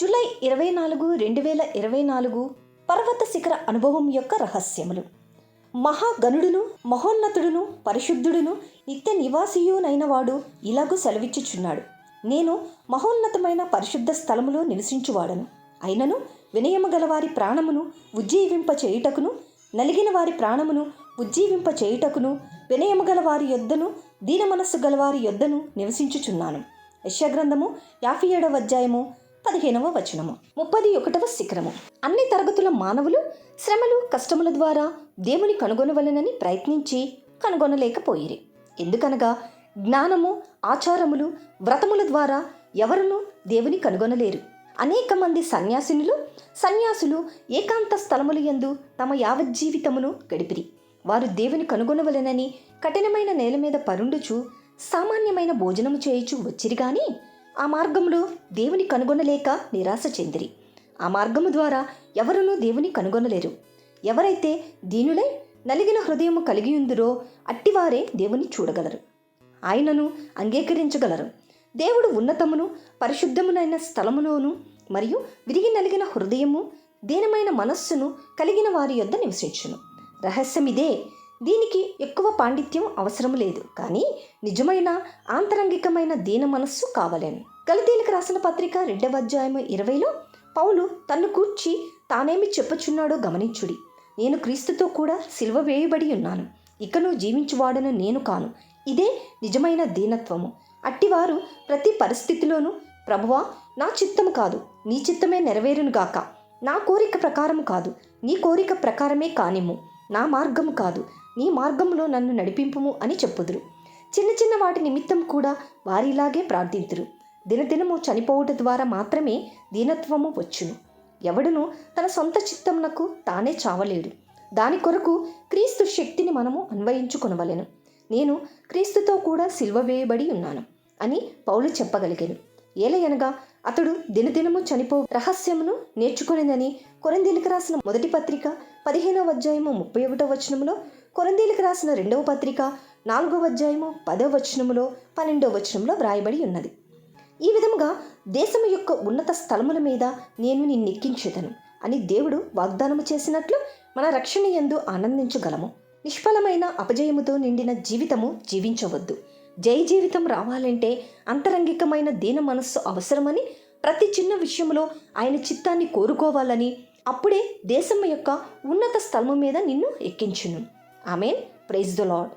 July ఇరవై నాలుగు రెండు వేల ఇరవై నాలుగు పర్వత శిఖర అనుభవం యొక్క రహస్యములు. మహాగణుడును మహోన్నతుడును పరిశుద్ధుడును నిత్య నివాసీయునైనవాడు ఇలాగూ సెలవిచ్చుచున్నాడు. నేను మహోన్నతమైన పరిశుద్ధ స్థలములో నివసించువాడను. అయినను వినయము గలవారి ప్రాణమును ఉజ్జీవింప చేయుటకును నలిగిన వారి ప్రాణమును ఉజ్జీవింప చేయుటకును వినయము గలవారి యొద్దను దీన మనస్సు గలవారి యొద్దను నివసించుచున్నాను. యశగ్రంథము యాభై ఏడవ అధ్యాయము పదిహేనవ వచనము ముప్పది ఒకటవ శిఖరము. అన్ని తరగతుల మానవులు శ్రమలు కష్టముల ద్వారా దేవుని కనుగొనవలనని ప్రయత్నించి కనుగొనలేకపోయిరి. ఎందుకనగా జ్ఞానము ఆచారములు వ్రతముల ద్వారా ఎవరునూ దేవుని కనుగొనలేరు. అనేక మంది సన్యాసినులు సన్యాసులు ఏకాంత స్థలములు యందు తమ యావజ్జీవితమును గడిపిరి. వారు దేవుని కనుగొనవలెనని కఠినమైన నేల మీద పరుండుచు సామాన్యమైన భోజనము చేయుచు వచ్చిరి గాని ఆ మార్గంలో దేవుని కనుగొనలేక నిరాశ చెందిరి. ఆ మార్గము ద్వారా ఎవరునూ దేవుని కనుగొనలేరు. ఎవరైతే దీనులై నలిగిన హృదయము కలిగి ఉందిరో అట్టివారే దేవుని చూడగలరు. ఆయనను అంగీకరించగలరు. దేవుడు ఉన్నతమును పరిశుద్ధమునైన స్థలములోను మరియు విరిగి నలిగిన హృదయము దీనమైన మనస్సును కలిగిన వారి యొద్ద నివసించును. రహస్యమిదే దీనికి ఎక్కువ పాండిత్యం అవసరం లేదు. కానీ నిజమైన ఆంతరంగికమైన దీన మనస్సు కావలేను గలతీలకు రాసిన పత్రిక రెండవ అధ్యాయము ఇరవైలో పౌలు తన్ను కూర్చి తానేమి చెప్పుచున్నాడో గమనించుడి. నేను క్రీస్తుతో కూడా సిల్వ వేయబడి ఉన్నాను. ఇకను జీవించువాడను నేను కాను. ఇదే నిజమైన దీనత్వము. అట్టివారు ప్రతి పరిస్థితిలోనూ ప్రభువా నా చిత్తము కాదు. నీ చిత్తమే నెరవేరునుగాక నా కోరిక ప్రకారము కాదు. నీ కోరిక ప్రకారమే కానిమ్ము. నా మార్గము కాదు. నీ మార్గంలో నన్ను నడిపింపుము అని చెప్పుదురు. చిన్న చిన్న వాటి నిమిత్తం కూడా వారిలాగే ప్రార్థింతురు. దినదినము చనిపోవుట ద్వారా మాత్రమే దీనత్వము వచ్చును. ఎవడును తన సొంత చిత్తంనకు తానే చావలేడు. దాని కొరకు క్రీస్తు శక్తిని మనము అన్వయించుకొనవలెను. నేను క్రీస్తుతో కూడా సిల్వ వేయబడి ఉన్నాను అని పౌలు చెప్పగలిగాను ఏలయనగా అతడు దినదినము చనిపో రహస్యమును నేర్చుకునేదని కొరందీలకు రాసిన మొదటి పత్రిక పదిహేనవ అధ్యాయము ముప్పై ఒకటో వచనములో కొరందీలకు రాసిన రెండవ పత్రిక నాలుగవ అధ్యాయము పదవ వచనములో పన్నెండవ వచనంలో వ్రాయబడి ఉన్నది. ఈ విధముగా దేశము యొక్క ఉన్నత స్థలముల మీద నేను నిన్నెక్కించేదను అని దేవుడు వాగ్దానము చేసినట్లు మన రక్షణ ఎందు ఆనందించగలము. నిష్ఫలమైన అపజయముతో నిండిన జీవితము జీవించవద్దు. జై జీవితం రావాలంటే అంతరంగికమైన దీన మనస్సు అవసరమని ప్రతి చిన్న విషయంలో ఆయన చిత్తాన్ని కోరుకోవాలని అప్పుడే దేశం యొక్క ఉన్నత స్థలము మీద నిన్ను ఎక్కించును. ఆమెన్. Praise the Lord